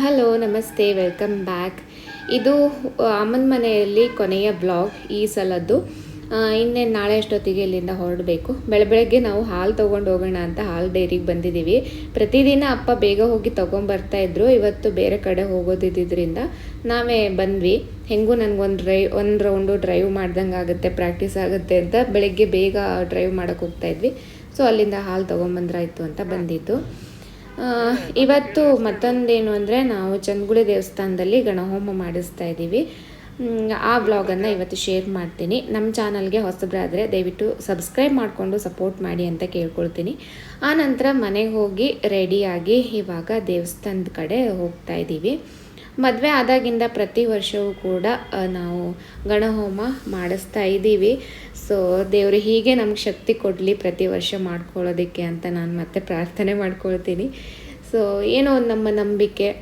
Hello ನಮಸ್ತೆ welcome back ಇದು ಅಮ್ಮನ ಮನೆಯಲ್ಲಿ ಕೊನೆಯ ಬ್ಲಾಗ್ ಈ ಸಲದ್ದು. ಇನ್ನೇನು ನಾಳೆ ಅಷ್ಟೊತ್ತಿಗೆ ಇಲ್ಲಿಂದ ಹೊರಡಬೇಕು. ಬೆಳ ಬೆಳಗ್ಗೆ ನಾವು ಹಾಲು ತೊಗೊಂಡು ಹೋಗೋಣ ಅಂತ ಹಾಲು ಡೈರಿಗೆ ಬಂದಿದ್ದೀವಿ. ಪ್ರತಿದಿನ ಅಪ್ಪ ಬೇಗ ಹೋಗಿ ಇದ್ರು. ಇವತ್ತು ಬೇರೆ ಕಡೆ ಹೋಗೋದಿದ್ದರಿಂದ ನಾವೇ ಬಂದ್ವಿ. ಹೆಂಗೂ ನನಗೊಂದು ಡ್ರೈವ್ ಒಂದು ರೌಂಡು ಡ್ರೈವ್ ಮಾಡ್ದಂಗೆ ಆಗುತ್ತೆ ಪ್ರಾಕ್ಟೀಸ್ ಆಗುತ್ತೆ ಅಂತ ಬೆಳಗ್ಗೆ ಬೇಗ ಡ್ರೈವ್ ಮಾಡೋಕ್ಕೆ ಹೋಗ್ತಾ ಇದ್ವಿ. ಸೊ ಅಲ್ಲಿಂದ ಹಾಲು ತೊಗೊಂಬಂದ್ರಾಯ್ತು ಅಂತ ಆ, ಇವತ್ತು ಮತ್ತೊಂದೇನು ಅಂದರೆ ನಾವು ಚಂದ್ಗುಳಿ ದೇವಸ್ಥಾನದಲ್ಲಿ ಗಣಹೋಮ ಮಾಡಿಸ್ತಾ ಇದ್ದೀವಿ. ಆ ವ್ಲಾಗನ್ನು ಇವತ್ತು ಶೇರ್ ಮಾಡ್ತೀನಿ. ನಮ್ಮ ಚಾನಲ್ಗೆ ಹೊಸಬ್ರಾದರೆ ದಯವಿಟ್ಟು ಸಬ್ಸ್ಕ್ರೈಬ್ ಮಾಡಿಕೊಂಡು ಸಪೋರ್ಟ್ ಮಾಡಿ ಅಂತ ಕೇಳ್ಕೊಳ್ತೀನಿ. ಆ ನಂತರ ಮನೆಗೆ ಹೋಗಿ ರೆಡಿಯಾಗಿ ಇವಾಗ ದೇವಸ್ಥಾನದ ಕಡೆ ಹೋಗ್ತಾ ಇದ್ದೀವಿ. ಮದುವೆ ಆದಾಗಿಂದ ಪ್ರತಿ ವರ್ಷವೂ ಕೂಡ ನಾವು ಗಣಹೋಮ ಮಾಡಿಸ್ತಾ ಇದ್ದೀವಿ. ಸೊ, ದೇವರು ಹೀಗೆ ನಮ್ಗೆ ಶಕ್ತಿ ಕೊಡಲಿ ಪ್ರತಿ ವರ್ಷ ಮಾಡ್ಕೊಳ್ಳೋದಕ್ಕೆ ಅಂತ ನಾನು ಮತ್ತೆ ಪ್ರಾರ್ಥನೆ ಮಾಡ್ಕೊಳ್ತೀನಿ. ಸೊ, ಏನೋ ಒಂದು ನಮ್ಮ ನಂಬಿಕೆ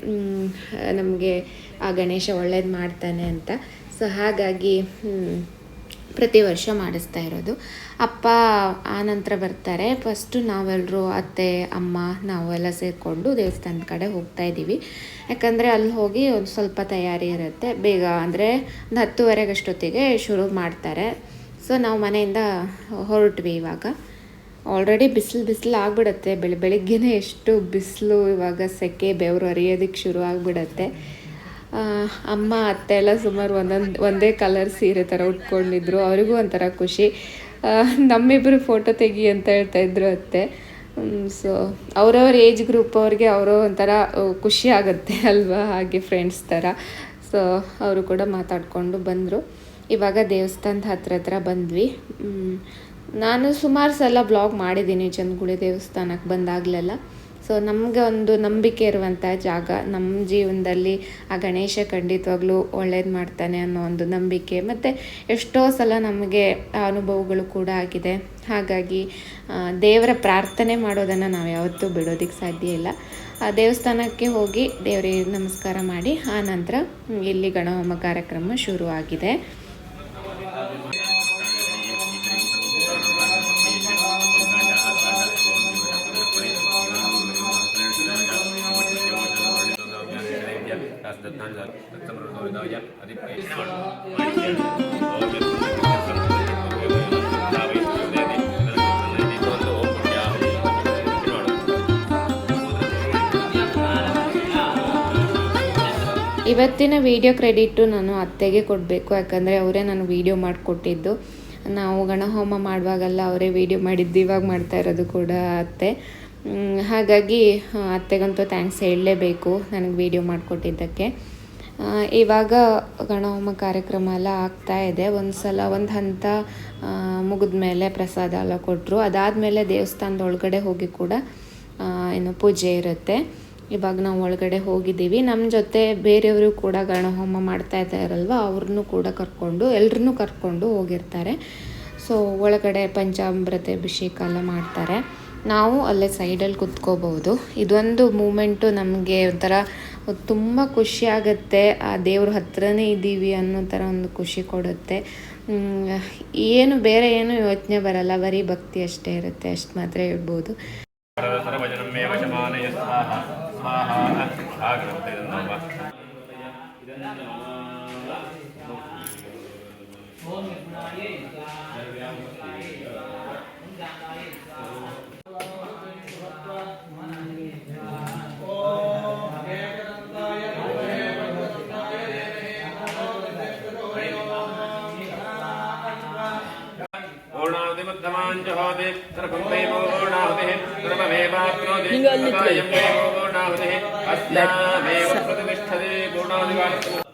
ನಮಗೆ ಆ ಗಣೇಶ ಒಳ್ಳೇದು ಮಾಡ್ತಾನೆ ಅಂತ. ಸೊ, ಹಾಗಾಗಿ ಪ್ರತಿ ವರ್ಷ ಮಾಡಿಸ್ತಾ ಇರೋದು. ಅಪ್ಪ ಆ ನಂತರ ಬರ್ತಾರೆ. ಫಸ್ಟು ನಾವೆಲ್ಲರೂ ಅತ್ತೆ, ಅಮ್ಮ, ನಾವೆಲ್ಲ ಸೇರಿಕೊಂಡು ದೇವಸ್ಥಾನದ ಕಡೆ ಹೋಗ್ತಾ ಇದ್ದೀವಿ. ಯಾಕಂದರೆ ಅಲ್ಲಿ ಹೋಗಿ ಒಂದು ಸ್ವಲ್ಪ ತಯಾರಿ ಇರುತ್ತೆ. ಬೇಗ ಅಂದರೆ ಒಂದು ಹತ್ತುವರೆಗೆ ಅಷ್ಟೊತ್ತಿಗೆ ಶುರು ಮಾಡ್ತಾರೆ. ಸೊ ನಾವು ಮನೆಯಿಂದ ಹೊರಟ್ವಿ ಇವಾಗ. ಆಲ್ರೆಡಿ ಬಿಸಿಲು ಬಿಸಿಲು ಆಗಿಬಿಡತ್ತೆ. ಬೆಳಿ ಬೆಳಿಗ್ಗೆನೇ ಎಷ್ಟು ಬಿಸಿಲು, ಇವಾಗ ಸೆಕೆ, ಬೆವರು ಅರಿಯೋದಕ್ಕೆ ಶುರು ಆಗಿಬಿಡತ್ತೆ. ಅಮ್ಮ, ಅತ್ತೆ ಎಲ್ಲ ಸುಮಾರು ಒಂದೊಂದು, ಒಂದೇ ಕಲರ್ ಸೀರೆ ಥರ ಉಟ್ಕೊಂಡಿದ್ರು. ಅವರಿಗೂ ಒಂಥರ ಖುಷಿ. ನಮ್ಮಿಬ್ಬರು ಫೋಟೋ ತೆಗಿ ಅಂತ ಹೇಳ್ತಾ ಇದ್ರು ಅತ್ತೆ. ಸೊ ಅವರವ್ರ ಏಜ್ ಗ್ರೂಪ್ ಅವ್ರಿಗೆ ಅವರು ಒಂಥರ ಖುಷಿ ಆಗುತ್ತೆ ಅಲ್ವಾ? ಹಾಗೆ ಫ್ರೆಂಡ್ಸ್ ಥರ ಸೊ ಅವರು ಕೂಡ ಮಾತಾಡಿಕೊಂಡು ಬಂದರು. ಇವಾಗ ದೇವಸ್ಥಾನದ ಹತ್ರ ಹತ್ರ ಬಂದ್ವಿ. ನಾನು ಸುಮಾರು ಸಲ ಬ್ಲಾಗ್ ಮಾಡಿದ್ದೀನಿ ಚಂದ್ಗುಳಿ ದೇವಸ್ಥಾನಕ್ಕೆ ಬಂದಾಗಲೆಲ್ಲ. ಸೊ ನಮಗೆ ಒಂದು ನಂಬಿಕೆ ಇರುವಂಥ ಜಾಗ ನಮ್ಮ ಜೀವನದಲ್ಲಿ ಆ ಗಣೇಶ ಖಂಡಿತವಾಗ್ಲೂ ಒಳ್ಳೇದು ಮಾಡ್ತಾನೆ ಅನ್ನೋ ಒಂದು ನಂಬಿಕೆ. ಮತ್ತು ಎಷ್ಟೋ ಸಲ ನಮಗೆ ಅನುಭವಗಳು ಕೂಡ ಆಗಿದೆ. ಹಾಗಾಗಿ ದೇವರ ಪ್ರಾರ್ಥನೆ ಮಾಡೋದನ್ನು ನಾವು ಯಾವತ್ತೂ ಬಿಡೋದಕ್ಕೆ ಸಾಧ್ಯ ಇಲ್ಲ. ಆ, ದೇವಸ್ಥಾನಕ್ಕೆ ಹೋಗಿ ದೇವರಿಗೆ ನಮಸ್ಕಾರ ಮಾಡಿ, ಆ ನಂತರ ಇಲ್ಲಿ ಗಣಹೋಮ ಕಾರ್ಯಕ್ರಮ ಶುರು ಇವತ್ತಿನ ವಿಡಿಯೋ ಕ್ರೆಡಿಟು ನಾನು ಅತ್ತೆಗೆ ಕೊಡಬೇಕು, ಯಾಕಂದರೆ ಅವರೇ ನಾನು ವಿಡಿಯೋ ಮಾಡಿಕೊಟ್ಟಿದ್ದು. ನಾವು ಗಣಹೋಮ ಮಾಡುವಾಗಲ್ಲ ಅವರೇ ವಿಡಿಯೋ ಮಾಡಿದ್ದು, ಇವಾಗ ಮಾಡ್ತಾ ಇರೋದು ಕೂಡ ಅತ್ತೆ. ಹಾಗಾಗಿ, ಅತ್ತೆಗಂತೂ ಥ್ಯಾಂಕ್ಸ್ ಹೇಳಲೇಬೇಕು ನನಗೆ ವಿಡಿಯೋ ಮಾಡಿಕೊಟ್ಟಿದ್ದಕ್ಕೆ. ಇವಾಗ ಗಣಹೋಮ ಕಾರ್ಯಕ್ರಮ ಎಲ್ಲ ಆಗ್ತಾ ಇದೆ. ಒಂದು ಸಲ ಒಂದು ಹಂತ ಮುಗಿದ ಮೇಲೆ ಪ್ರಸಾದ ಎಲ್ಲ ಕೊಟ್ಟರು ಅದಾದಮೇಲೆ ದೇವಸ್ಥಾನದ ಒಳಗಡೆ ಹೋಗಿ ಕೂಡ ಏನು ಪೂಜೆ ಇರುತ್ತೆ. ಇವಾಗ ನಾವು ಒಳಗಡೆ ಹೋಗಿದ್ದೀವಿ. ನಮ್ಮ ಜೊತೆ ಬೇರೆಯವರು ಕೂಡ ಗಣಹೋಮ ಮಾಡ್ತಾ ಇದ್ದಾರಲ್ವ ಅವ್ರನ್ನೂ ಕೂಡ ಕರ್ಕೊಂಡು, ಎಲ್ರನ್ನೂ ಕರ್ಕೊಂಡು ಹೋಗಿರ್ತಾರೆ. ಸೊ ಒಳಗಡೆ ಪಂಚಾಮೃತ ಅಭಿಷೇಕ ಎಲ್ಲ ಮಾಡ್ತಾರೆ. ನಾವು ಅಲ್ಲೇ ಸೈಡಲ್ಲಿ ಕುತ್ಕೋಬಹುದು. ಇದೊಂದು ಮೂಮೆಂಟು ನಮಗೆ ಒಂಥರ ತುಂಬ ಖುಷಿ ಆಗುತ್ತೆ. ಆ ದೇವ್ರ ಹತ್ರನೇ ಇದ್ದೀವಿ ಅನ್ನೋ ಥರ ಒಂದು ಖುಷಿ ಕೊಡುತ್ತೆ. ಏನು ಬೇರೆ ಏನು ಯೋಚನೆ ಬರಲ್ಲ. ಬರೀ ಭಕ್ತಿ ಅಷ್ಟೇ ಇರುತ್ತೆ. ಅಷ್ಟು ಮಾತ್ರ ಹೇಳ್ಬೋದು. मध्यमाञ्च होति सर्वमेव पूर्णावधिः सर्वमेवाप्नोति तथायं देवो पूर्णावधिः अस्यामेव प्रतिष्ठते पूर्णावधिः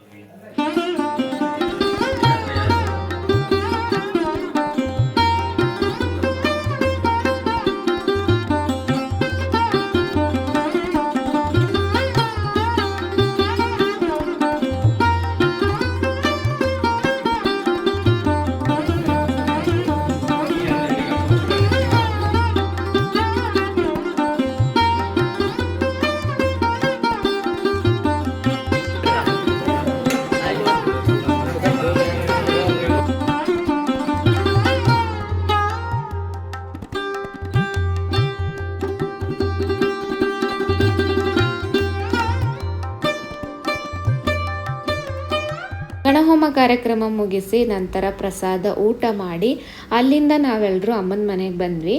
ಕಾರ್ಯಕ್ರಮ ಮುಗಿಸಿ ನಂತರ ಪ್ರಸಾದ ಊಟ ಮಾಡಿ ಅಲ್ಲಿಂದ ನಾವೆಲ್ಲರೂ ಅಮ್ಮನ ಮನೆಗೆ ಬಂದ್ವಿ.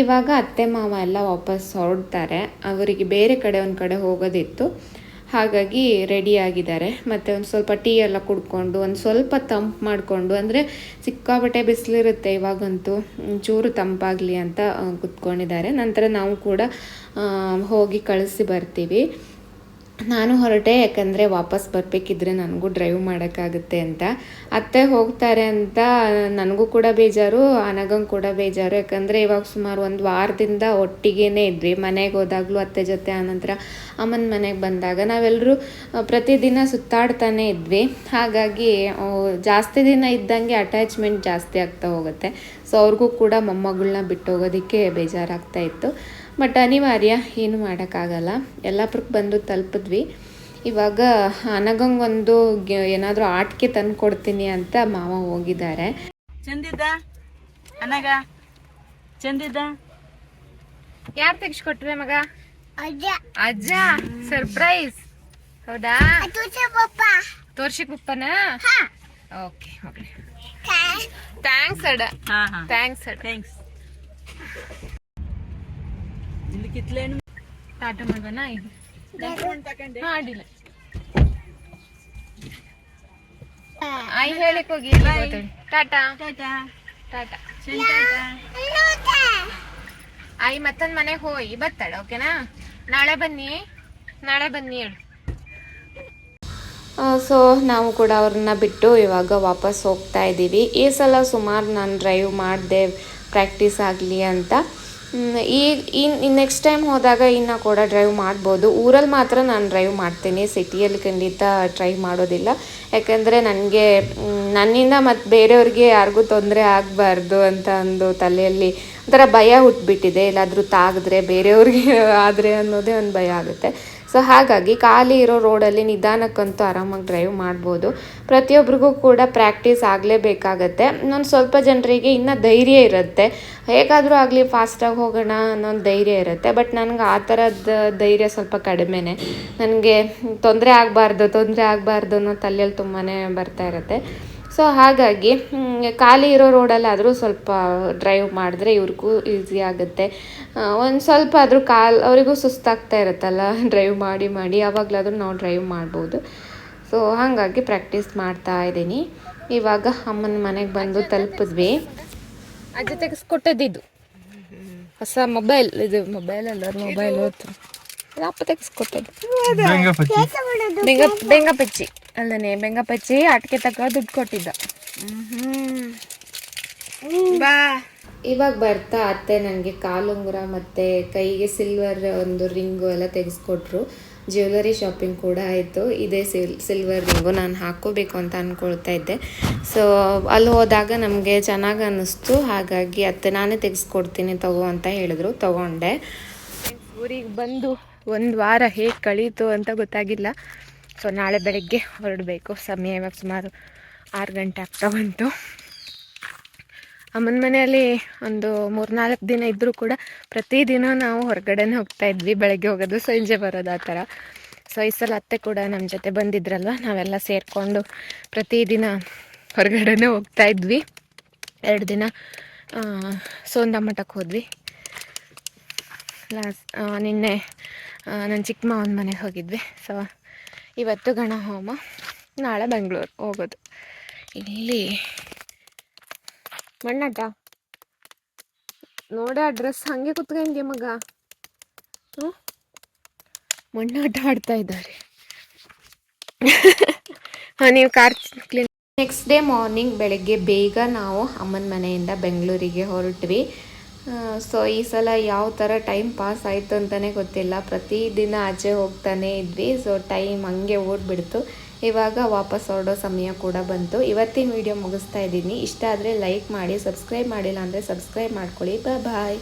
ಇವಾಗ ಅತ್ತೆ, ಮಾವ ಎಲ್ಲ ವಾಪಸ್ ಹೊರಡ್ತಾರೆ. ಅವರಿಗೆ ಬೇರೆ ಕಡೆ ಒಂದು ಕಡೆ ಹೋಗೋದಿತ್ತು. ಹಾಗಾಗಿ ರೆಡಿ ಆಗಿದ್ದಾರೆ. ಮತ್ತು ಒಂದು ಸ್ವಲ್ಪ ಟೀ ಎಲ್ಲ ಕುಡ್ಕೊಂಡು, ಒಂದು ಸ್ವಲ್ಪ ತಂಪು ಮಾಡಿಕೊಂಡು, ಅಂದರೆ ಸಿಕ್ಕಾಬಟ್ಟೆ ಬಿಸಿಲಿರುತ್ತೆ ಇವಾಗಂತೂ, ಚೂರು ತಂಪಾಗಲಿ ಅಂತ ಕುತ್ಕೊಂಡಿದ್ದಾರೆ. ನಂತರ ನಾವು ಕೂಡ ಹೋಗಿ ಕಳಿಸಿ ಬರ್ತೀವಿ. ನಾನು ಹೊರಟೆ, ಯಾಕಂದರೆ ವಾಪಸ್ ಬರಬೇಕಿದ್ರೆ ನನಗೂ ಡ್ರೈವ್ ಮಾಡೋಕ್ಕಾಗುತ್ತೆ ಅಂತ. ಅತ್ತೆ ಹೋಗ್ತಾರೆ ಅಂತ ನನಗೂ ಕೂಡ ಬೇಜಾರು, ಅನಗಂಗೆ ಕೂಡ ಬೇಜಾರು. ಯಾಕಂದರೆ ಇವಾಗ ಸುಮಾರು ಒಂದು ವಾರದಿಂದ ಒಟ್ಟಿಗೇ ಇದ್ವಿ. ಮನೆಗೆ ಹೋದಾಗಲೂ ಅತ್ತೆ ಜೊತೆ ಆನಂತರ ಅಮ್ಮನ ಮನೆಗೆ ಬಂದಾಗ ನಾವೆಲ್ಲರೂ ಪ್ರತಿದಿನ ಸುತ್ತಾಡ್ತಾನೆ ಇದ್ವಿ. ಹಾಗಾಗಿ ಜಾಸ್ತಿ ದಿನ ಇದ್ದಂಗೆ ಅಟ್ಯಾಚ್ಮೆಂಟ್ ಜಾಸ್ತಿ ಆಗ್ತಾ ಹೋಗುತ್ತೆ. ಸೊ ಅವ್ರಿಗೂ ಕೂಡ ಮೊಮ್ಮಗಳನ್ನ ಬಿಟ್ಟು ಹೋಗೋದಕ್ಕೆ ಬೇಜಾರಾಗ್ತಾ ಇತ್ತು. ಬಟ್ ಅನಿವಾರ್ಯ ಏನು ಮಾಡೋಕ್ಕಾಗಲ್ಲ. ಯಲ್ಲಾಪುರಕ್ಕೆ ಬಂದು ತಲುಪಿದ್ವಿ. ಇವಾಗ ಅನಗಂಗೊಂದು ಏನಾದರೂ ಆಟಿಕೆ ತಂದು ಕೊಡ್ತೀನಿ ಅಂತ ಮಾವ ಹೋಗಿದ್ದಾರೆ ಚಂದಿದ್ದ? ಅನಗ? ಚಂದಿದ್ದ? ಯಾರು ತೆಗಿಸ್ಕೊಟ್ವಿ ಮಗ? ಅಜ್ಜ. ಸರ್ಪ್ರೈಸ್ ಹೌದಾ? ತೋರ್ಸಿ ಪಪ್ಪನ ಓಕೆ ಓಕೆ ಥ್ಯಾಂಕ್ಸ್ ಅಡ. ಹಾ ಹಾ. ಥ್ಯಾಂಕ್ಸ್ ಅಡ. ಥ್ಯಾಂಕ್ಸ್ ಇಲ್ಲಿ ಕಿತ್ಲೇನು ಟಾಟಾ ಮಾಡೋಣ ಆಯ್ ಹೇಳಿಕ್ ಹೋಗಿ ಟಾಟಾ. ಟಾಟಾ. ಟಾಟಾ. ಟಾಟಾ. ಆಯ್ ಮತ್ತೊಂದ್ ಮನೆಗೆ ಹೋಗಿ ಬರ್ತಾಳ ಓಕೆನಾ? ನಾಳೆ ಬನ್ನಿ. ನಾಳೆ ಬನ್ನಿ ಹೇಳು. ಸೊ ನಾವು ಕೂಡ ಅವ್ರನ್ನ ಬಿಟ್ಟು ಇವಾಗ ವಾಪಸ್ ಹೋಗ್ತಾ ಇದ್ದೀವಿ. ಈ ಸಲ ಸುಮಾರು ನಾನು ಡ್ರೈವ್ ಮಾಡಿದೆ ಪ್ರಾಕ್ಟೀಸ್ ಆಗಲಿ ಅಂತ. ಮ್, ಈ ಈ ನೆಕ್ಸ್ಟ್ ಟೈಮ್ ಹೋದಾಗ ಇನ್ನು ಕೂಡ ಡ್ರೈವ್ ಮಾಡ್ಬೋದು. ಊರಲ್ಲಿ ಮಾತ್ರ ನಾನು ಡ್ರೈವ್ ಮಾಡ್ತೀನಿ. ಸಿಟಿಯಲ್ಲಿ ಖಂಡಿತ ಟ್ರೈ ಮಾಡೋದಿಲ್ಲ. ಯಾಕಂದರೆ ನನಗೆ ನನ್ನಿಂದ ಮತ್ತು ಬೇರೆಯವ್ರಿಗೆ ಯಾರಿಗೂ ತೊಂದರೆ ಆಗಬಾರ್ದು ಅಂತ ಒಂದು ತಲೆಯಲ್ಲಿ ಒಂಥರ ಭಯ ಹುಟ್ಬಿಟ್ಟಿದೆ. ಎಲ್ಲಾದರೂ ತಾಗಿದ್ರೆ ಬೇರೆಯವ್ರಿಗೆ ಆದರೆ ಅನ್ನೋದೇ ಒಂದು ಭಯ ಆಗುತ್ತೆ. ಸೊ ಹಾಗಾಗಿ ಖಾಲಿ ಇರೋ ರೋಡಲ್ಲಿ ನಿಧಾನಕ್ಕಂತೂ ಆರಾಮಾಗಿ ಡ್ರೈವ್ ಮಾಡ್ಬೋದು. ಪ್ರತಿಯೊಬ್ಬರಿಗೂ ಕೂಡ ಪ್ರಾಕ್ಟೀಸ್ ಆಗಲೇಬೇಕಾಗತ್ತೆ ಇನ್ನೊಂದು ಸ್ವಲ್ಪ ಜನರಿಗೆ ಇನ್ನೂ ಧೈರ್ಯ ಇರುತ್ತೆ. ಹೇಗಾದರೂ ಆಗಲಿ ಫಾಸ್ಟಾಗಿ ಹೋಗೋಣ ಅನ್ನೋ ಒಂದು ಧೈರ್ಯ ಇರುತ್ತೆ. ಬಟ್ ನನಗೆ ಆ ಥರದ ಧೈರ್ಯ ಸ್ವಲ್ಪ ಕಡಿಮೆನೆ. ನನಗೆ ತೊಂದರೆ ಆಗಬಾರ್ದು ತೊಂದರೆ ಆಗಬಾರ್ದು ಅನ್ನೋ ತಲೆಯಲ್ಲಿ ತುಂಬಾ ಬರ್ತಾ ಇರುತ್ತೆ. ಸೊ ಹಾಗಾಗಿ ಖಾಲಿ ಇರೋ ರೋಡಲ್ಲಾದರೂ ಸ್ವಲ್ಪ ಡ್ರೈವ್ ಮಾಡಿದ್ರೆ ಇವ್ರಿಗೂ ಈಸಿ ಆಗುತ್ತೆ. ಒಂದು ಸ್ವಲ್ಪ ಆದರೂ ಕಾಲು ಅವರಿಗೂ ಸುಸ್ತಾಗ್ತಾ ಇರುತ್ತಲ್ಲ ಡ್ರೈವ್ ಮಾಡಿ ಮಾಡಿ ಯಾವಾಗಲಾದರೂ ನಾವು ಡ್ರೈವ್ ಮಾಡ್ಬೋದು. ಸೊ ಹಾಗಾಗಿ ಪ್ರಾಕ್ಟೀಸ್ ಮಾಡ್ತಾ ಇದ್ದೀನಿ. ಇವಾಗ ಅಮ್ಮನ ಮನೆಗೆ ಬಂದು ತಲುಪಿದ್ವಿ. ಅಜ್ಜ ತೆಗೆಸ್ಕೊಟ್ಟದ್ದಿದ್ದು ಹೊಸ ಮೊಬೈಲ್ ಇದು ಮೊಬೈಲ್ ಅಲ್ಲ ಮೊಬೈಲ್ ಅಪ್ಪ ತೆಗೆಸ್ಕೊಟ್ಟದ್ದು. ಬೆಂಗ ಬೆಂಗಪಚ್ಚಿ ಅಲ್ಲನೆ ಬೆಂಗಪ್ಪಚ್ಚಿ ಅಟ್ಕೆ ತಕ್ಕ ದುಡ್ಡು ಕೊಟ್ಟಿದ್ದ. ಬಾ. ಇವಾಗ ಬರ್ತಾ ಅತ್ತೆ ನನಗೆ ಕಾಲುಂಗುರ ಮತ್ತು ಕೈಗೆ ಸಿಲ್ವರ್ ಒಂದು ರಿಂಗು ಎಲ್ಲ ತೆಗೆಸ್ಕೊಟ್ರು. ಜ್ಯುವೆಲರಿ ಶಾಪಿಂಗ್ ಕೂಡ ಆಯಿತು. ಇದೇ ಸಿಲ್ ಸಿಲ್ವರ್ ರಿಂಗು ನಾನು ಹಾಕ್ಕೋಬೇಕು ಅಂತ ಅಂದ್ಕೊಳ್ತಾ ಇದ್ದೆ. ಸೊ ಅಲ್ಲಿ ಹೋದಾಗ ನಮಗೆ ಚೆನ್ನಾಗಿ ಅನ್ನಿಸ್ತು. ಹಾಗಾಗಿ ಅತ್ತೆ ನಾನೇ ತೆಗೆಸ್ಕೊಡ್ತೀನಿ ತಗೋ ಅಂತ ಹೇಳಿದ್ರು. ತಗೊಂಡೆ. ಊರಿಗೆ ಬಂದು ಒಂದು ವಾರ ಹೇಗೆ ಕಳೀತು ಅಂತ ಗೊತ್ತಾಗಿಲ್ಲ. ಸೊ ನಾಳೆ ಬೆಳಗ್ಗೆ ಹೊರಡಬೇಕು. ಸಮಯ ಇವಾಗ ಸುಮಾರು ಆರು ಗಂಟೆ ಆಗ್ತಾ ಬಂತು. ಅಮ್ಮನ ಮನೆಯಲ್ಲಿ ಒಂದು ಮೂರ್ನಾಲ್ಕು ದಿನ ಇದ್ದರೂ ಕೂಡ ಪ್ರತಿದಿನ ನಾವು ಹೊರಗಡೆನೇ ಹೋಗ್ತಾ ಇದ್ವಿ. ಬೆಳಗ್ಗೆ ಹೋಗೋದು, ಸಂಜೆ ಬರೋದು ಆ ಥರ. ಸೊ ಈ ಸಲ ಅತ್ತೆ ಕೂಡ ನಮ್ಮ ಜೊತೆ ಬಂದಿದ್ರಲ್ವ? ನಾವೆಲ್ಲ ಸೇರಿಕೊಂಡು ಪ್ರತಿದಿನ ಹೊರಗಡೆನೇ ಹೋಗ್ತಾ ಇದ್ವಿ. ಎರಡು ದಿನ ಸೋಂದ ಮಠಕ್ಕೆ ಹೋದ್ವಿ. ಲಾಸ್ಟ್ ನಿನ್ನೆ ನನ್ನ ಚಿಕ್ಕ ಮಾವನ ಮನೆಗೆ ಹೋಗಿದ್ವಿ. ಸೊ ಇವತ್ತು ಗಣ ಹೋಮ ನಾಳೆ ಬೆಂಗಳೂರು ಹೋಗೋದು. ಇಲ್ಲಿ ಮಣ್ಣಾಟ ನೋಡ ಡ್ರೆಸ್ ಹಂಗೆ ಕುತ್ಕೊಂಡೆ ಮಗ? ಹ್ಞೂ ಮಣ್ಣಾಟ ಆಡ್ತಾ ಇದ್ದಾರೆ. ಹಾಂ, ನೀವು car clean next day morning ಬೆಳಗ್ಗೆ ಬೇಗ ನಾವು ಅಮ್ಮನ ಮನೆಯಿಂದ ಬೆಂಗಳೂರಿಗೆ ಹೊರಟ್ವಿ. ಸೊ ಈ ಸಲ ಯಾವ ಥರ ಟೈಮ್ ಪಾಸ್ ಆಯಿತು ಅಂತಲೇ ಗೊತ್ತಿಲ್ಲ. ಪ್ರತಿದಿನ ಆಚೆ ಹೋಗ್ತಾನೆ ಇದ್ವಿ. ಸೊ ಟೈಮ್ ಹಂಗೆ ಓಡ್ಬಿಡ್ತು. ಇವಾಗ ವಾಪಸ್ ಹೊರಡೋ ಸಮಯ ಕೂಡ ಬಂತು. ಇವತ್ತಿನ ವಿಡಿಯೋ ಮುಗಿಸ್ತಾ ಇದ್ದೀನಿ. ಇಷ್ಟ ಆದರೆ ಲೈಕ್ ಮಾಡಿ ಸಬ್ಸ್ಕ್ರೈಬ್ ಮಾಡಿಲ್ಲ ಅಂದರೆ ಸಬ್ಸ್ಕ್ರೈಬ್ ಮಾಡ್ಕೊಳ್ಳಿ. ಬಾಯ್